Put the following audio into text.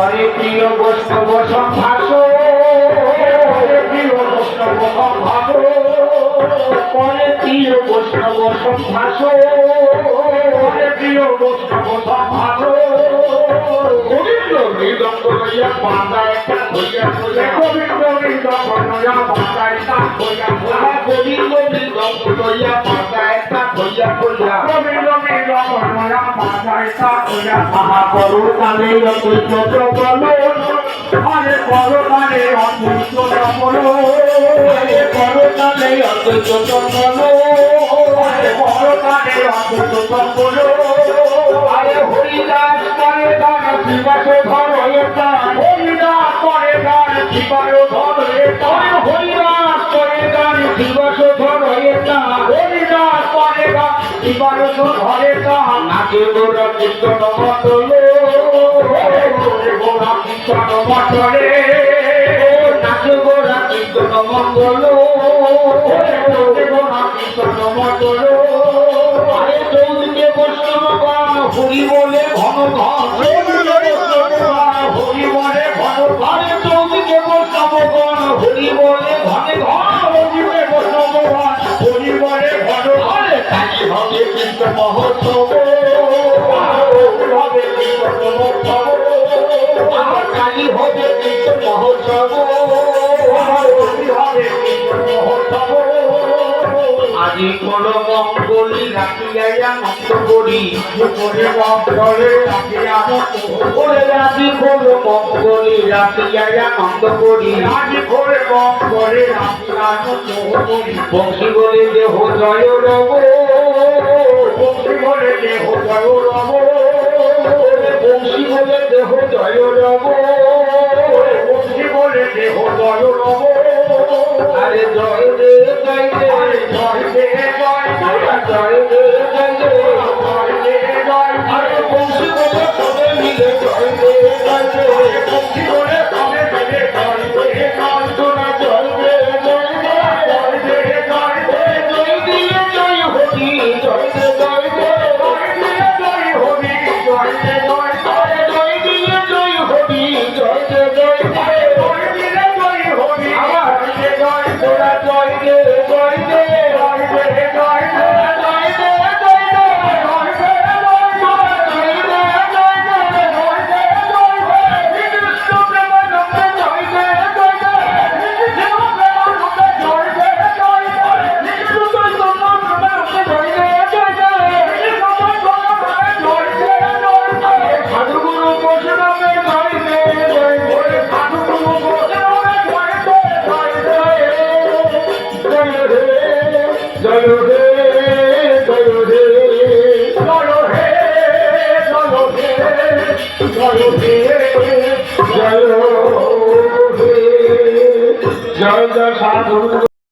করে প্রিয় বৈষ্ণব সম্ভাষ প্রিয় বৈষ্ণব সম্ভাষ করে প্রিয় বৈষ্ণব সম্ভাষ করে প্রিয় বৈষ্ণব সম্ভাষ গোবিন্দ মৃদঙ্গ লইয়া বাঁধা একটা ধরিয়া ধরিয়া। গোবিন্দ মৃদঙ্গ লইয়া বাঁধা একটা ধরিয়া গোবিন্দ মৃদঙ্গ লইয়া বাঁধা একটা ধরিয়া গোবিন্দ মৃদঙ্গ তাহা করু কালে অতুল্য প্রবল আরে করো কালে গান শিবায় ধরে গান নাচে গোরা কীর্তন মতলে গোরা কীর্তন মতলে নাচে গোরা কীর্তন মঙ্গল গোরা কীর্তন মতল আরে চৌদিকে বৈষ্ণব গান হরি বলে ঘন ঘন হরি বলে ঘন ঘরে। চৌদিকে বৈষ্ণব গান হরি বলে ঘনে হবে কৃষ্ণ মহোৎসব হবে কৃষ্ণ মহোৎসব আমার কালী হবে কৃষ্ণ মহোৎসব হবে কৃষ্ণ মহোৎসব আজি কোন মঙ্গলি রাখিয়া নন্দ করি করে। মঙ্গলে রাখিয়া করে আজি কোন মঙ্গলি রাখিয়া নন্দ করি আজি করে মঙ্গলে রাখিয়া নন্দ করি। বংশী বলে দেহ জয় রব। বলে দেহ জয় রব বংশী বলে দেহ জয় রব বংশী বলে দেহ জয় রব আরে জয় দে জয় দে জয় দে জয় দে জয় দে জয় দে জয় জয় জয় সাধু।